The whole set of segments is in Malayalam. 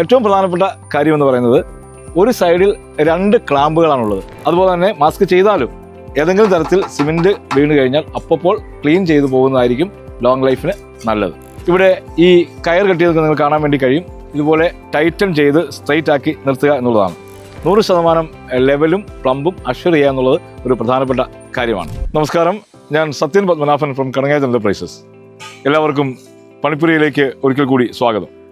ഏറ്റവും പ്രധാനപ്പെട്ട കാര്യം എന്ന് പറയുന്നത് ഒരു സൈഡിൽ രണ്ട് ക്ലാമ്പുകളാണുള്ളത്. അതുപോലെ തന്നെ മാസ്ക് ചെയ്താലും ഏതെങ്കിലും തരത്തിൽ സിമെന്റ് വീണ് കഴിഞ്ഞാൽ അപ്പോൾ ക്ലീൻ ചെയ്തു പോകുന്നതായിരിക്കും ലോങ് ലൈഫിന് നല്ലത്. ഇവിടെ ഈ കയർ കെട്ടിയതൊക്കെ നിങ്ങൾ കാണാൻ വേണ്ടി കഴിയും. ഇതുപോലെ ടൈറ്റൻ ചെയ്ത് സ്ട്രൈറ്റ് ആക്കി നിർത്തുക എന്നുള്ളതാണ്. നൂറ് ശതമാനം ലെവലും പ്ലംബും അഷ്വർ ചെയ്യുക എന്നുള്ളത് ഒരു പ്രധാനപ്പെട്ട കാര്യമാണ്. നമസ്കാരം. ഞാൻ സത്യൻ പത്മനാഭൻ ഫ്രം കണങ്ങാജ് എന്റർപ്രൈസസ് എല്ലാവർക്കും പണിപ്പുരയിലേക്ക് ഒരിക്കൽ കൂടി സ്വാഗതം.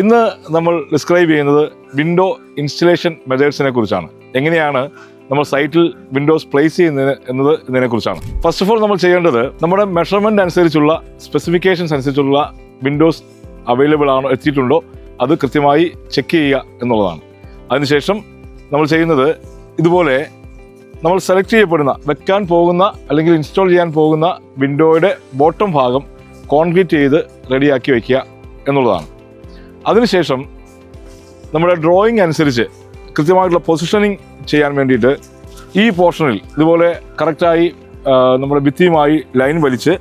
ഇന്ന് നമ്മൾ ഡിസ്ക്രൈബ് ചെയ്യുന്നത് വിൻഡോ ഇൻസ്റ്റലേഷൻ മെത്തേഡ്സിനെ കുറിച്ചാണ്. എങ്ങനെയാണ് നമ്മൾ സൈറ്റിൽ വിൻഡോസ് പ്ലേസ് ചെയ്യുന്നത് എന്നത് ഇതിനെ കുറിച്ചാണ്. ഫസ്റ്റ് ഓഫ് ഓൾ നമ്മൾ ചെയ്യേണ്ടത് നമ്മുടെ മെഷർമെന്റ് അനുസരിച്ചുള്ള സ്പെസിഫിക്കേഷൻസ് അനുസരിച്ചുള്ള വിൻഡോസ് അവൈലബിൾ ആണോ എത്തിയിട്ടുണ്ടോ അത് കൃത്യമായി ചെക്ക് ചെയ്യുക എന്നുള്ളതാണ്. അതിനുശേഷം നമ്മൾ ചെയ്യുന്നത് ഇതുപോലെ നമ്മൾ സെലക്ട് ചെയ്യപ്പെടുന്ന വെക്കാൻ പോകുന്ന അല്ലെങ്കിൽ ഇൻസ്റ്റാൾ ചെയ്യാൻ പോകുന്ന വിൻഡോയുടെ ബോട്ടം ഭാഗം കോൺക്രീറ്റ് ചെയ്ത് റെഡിയാക്കി വയ്ക്കുക എന്നുള്ളതാണ്. അതിനുശേഷം നമ്മുടെ ഡ്രോയിങ് അനുസരിച്ച് കൃത്യമായിട്ടുള്ള പൊസിഷനിങ് ചെയ്യാൻ വേണ്ടിയിട്ട് ഈ പോർഷനിൽ ഇതുപോലെ കറക്റ്റായി നമ്മുടെ ഭിത്തിയുമായി ലൈൻ വലിച്ച്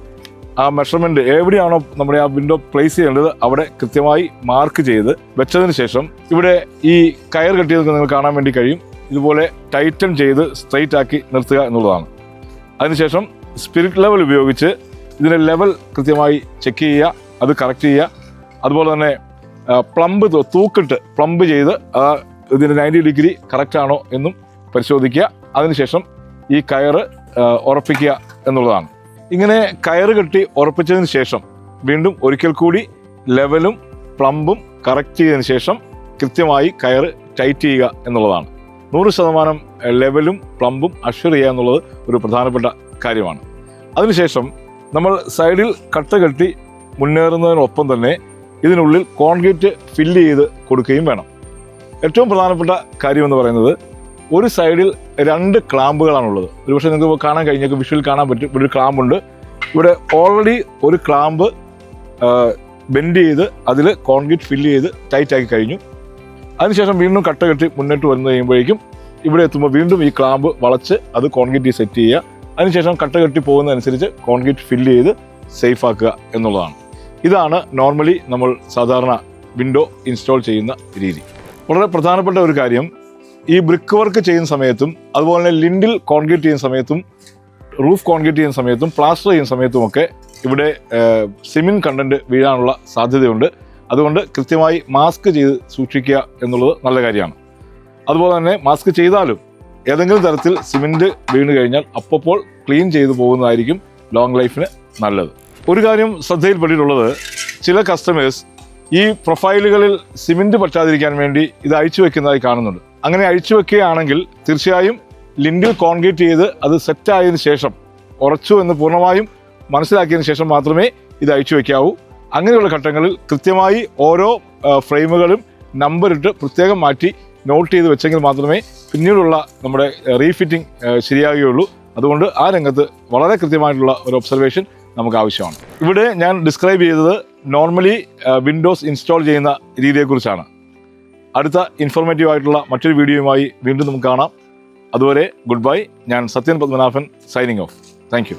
ആ മെഷർമെന്റ് എവിടെയാണോ നമ്മുടെ ആ വിൻഡോ പ്ലേസ് ചെയ്യേണ്ടത് അവിടെ കൃത്യമായി മാർക്ക് ചെയ്ത് വെച്ചതിന് ശേഷം ഇവിടെ ഈ കയർ കെട്ടിയതൊക്കെ നിങ്ങൾ കാണാൻ വേണ്ടി കഴിയും. ഇതുപോലെ ടൈറ്റൻ ചെയ്ത് സ്ട്രൈറ്റ് ആക്കി നിർത്തുക എന്നുള്ളതാണ്. അതിനുശേഷം സ്പിരിറ്റ് ലെവൽ ഉപയോഗിച്ച് ഇതിന്റെ ലെവൽ കൃത്യമായി ചെക്ക് ചെയ്യുക അത് കറക്റ്റ് ചെയ്യുക. അതുപോലെ തന്നെ പ്ലംബ് തൂക്കിട്ട് പ്ലംബ് ചെയ്ത് ഇതിന്റെ നയന്റി ഡിഗ്രി കറക്റ്റ് ആണോ എന്നും പരിശോധിക്കുക. അതിനുശേഷം ഈ കയറ് ഉറപ്പിക്കുക എന്നുള്ളതാണ്. ഇങ്ങനെ കയറ് കെട്ടി ഉറപ്പിച്ചതിന് ശേഷം വീണ്ടും ഒരിക്കൽ കൂടി ലെവലും പ്ലംബും കറക്റ്റ് ചെയ്തതിന് ശേഷം കൃത്യമായി കയറ് ടൈറ്റ് ചെയ്യുക എന്നുള്ളതാണ്. നൂറ് ശതമാനം ലെവലും പ്ലംബും അഷ്വർ ചെയ്യുക എന്നുള്ളത് ഒരു പ്രധാനപ്പെട്ട കാര്യമാണ്. അതിനുശേഷം നമ്മൾ സൈഡിൽ കട്ട കെട്ടി മുന്നേറുന്നതിനൊപ്പം തന്നെ ഇതിനുള്ളിൽ കോൺക്രീറ്റ് ഫില്ല് ചെയ്ത് കൊടുക്കുകയും വേണം. ഏറ്റവും പ്രധാനപ്പെട്ട കാര്യം എന്ന് പറയുന്നത് ഒരു സൈഡിൽ രണ്ട് ക്ലാമ്പുകളാണുള്ളത്. ഒരുപക്ഷെ നിങ്ങൾക്ക് കാണാൻ കഴിഞ്ഞൊക്കെ വിഷ്വൽ കാണാൻ പറ്റും. ഇവിടെ ഒരു ക്ലാമ്പുണ്ട്. ഇവിടെ ഓൾറെഡി ഒരു ക്ലാമ്പ് ബെൻഡ് ചെയ്ത് അതിൽ കോൺക്രീറ്റ് ഫില്ല് ചെയ്ത് ടൈറ്റ് ആക്കി കഴിഞ്ഞു. അതിനുശേഷം വീണ്ടും കട്ട കെട്ടി മുന്നോട്ട് വന്നു കഴിയുമ്പോഴേക്കും ഇവിടെ എത്തുമ്പോൾ വീണ്ടും ഈ ക്ലാമ്പ് വളച്ച് അത് കോൺക്രീറ്റ് സെറ്റ് ചെയ്യുക. അതിനുശേഷം കട്ട കെട്ടി പോകുന്നതനുസരിച്ച് കോൺക്രീറ്റ് ഫില്ല് ചെയ്ത് സേഫ് ആക്കുക എന്നുള്ളതാണ്. ഇതാണ് നോർമലി നമ്മൾ സാധാരണ വിൻഡോ ഇൻസ്റ്റാൾ ചെയ്യുന്ന രീതി. വളരെ പ്രധാനപ്പെട്ട ഒരു കാര്യം ഈ ബ്രിക്ക് വർക്ക് ചെയ്യുന്ന സമയത്തും അതുപോലെ തന്നെ ലിൻഡിൽ കോൺക്രീറ്റ് ചെയ്യുന്ന സമയത്തും റൂഫ് കോൺക്രീറ്റ് ചെയ്യുന്ന സമയത്തും പ്ലാസ്റ്റർ ചെയ്യുന്ന സമയത്തുമൊക്കെ ഇവിടെ സിമിൻ കണ്ടന്റ് വീഴാനുള്ള സാധ്യതയുണ്ട്. അതുകൊണ്ട് കൃത്യമായി മാസ്ക് ചെയ്ത് സൂക്ഷിക്കുക എന്നുള്ളത് നല്ല കാര്യമാണ്. അതുപോലെ തന്നെ മാസ്ക് ചെയ്താലും ഏതെങ്കിലും തരത്തിൽ സിമെന്റ് വീണ് കഴിഞ്ഞാൽ അപ്പോൾ ക്ലീൻ ചെയ്തു പോകുന്നതായിരിക്കും ലോങ് ലൈഫിന് നല്ലത്. ഒരു കാര്യം ശ്രദ്ധയിൽപ്പെട്ടിട്ടുള്ളത് ചില കസ്റ്റമേഴ്സ് ഈ പ്രൊഫൈലുകളിൽ സിമെന്റ് പറ്റാതിരിക്കാൻ വേണ്ടി ഇത് അഴിച്ചു വെക്കുന്നതായി കാണുന്നുണ്ട്. അങ്ങനെ അഴിച്ചു വെക്കുകയാണെങ്കിൽ തീർച്ചയായും ലിൻഡിൽ കോൺക്രീറ്റ് ചെയ്ത് അത് സെറ്റ് ആയതിനു ശേഷം ഉറച്ചു എന്ന് പൂർണമായും മനസ്സിലാക്കിയതിനു ശേഷം മാത്രമേ ഇത് അഴിച്ചു വെക്കാവൂ. അങ്ങനെയുള്ള ഘട്ടങ്ങളിൽ കൃത്യമായി ഓരോ ഫ്രെയിമുകളും നമ്പറിട്ട് പ്രത്യേകം മാറ്റി നോട്ട് ചെയ്ത് വെച്ചെങ്കിൽ മാത്രമേ പിന്നീടുള്ള നമ്മുടെ റീഫിറ്റിംഗ് ശരിയാകുകയുള്ളൂ അതുകൊണ്ട് ആ രംഗത്ത് വളരെ കൃത്യമായിട്ടുള്ള ഒരു ഒബ്സർവേഷൻ നമുക്ക് ആവശ്യമാണ്. ഇവിടെ ഞാൻ ഡിസ്ക്രൈബ് ചെയ്തത് നോർമലി വിൻഡോസ് ഇൻസ്റ്റാൾ ചെയ്യുന്ന രീതിയെക്കുറിച്ചാണ്. അടുത്ത ഇൻഫോർമേറ്റീവ് ആയിട്ടുള്ള മറ്റൊരു വീഡിയോയുമായി വീണ്ടും നമുക്ക് കാണാം. അതുവരെ ഗുഡ് ബൈ ഞാൻ Sathyan Padmanabhan signing off thank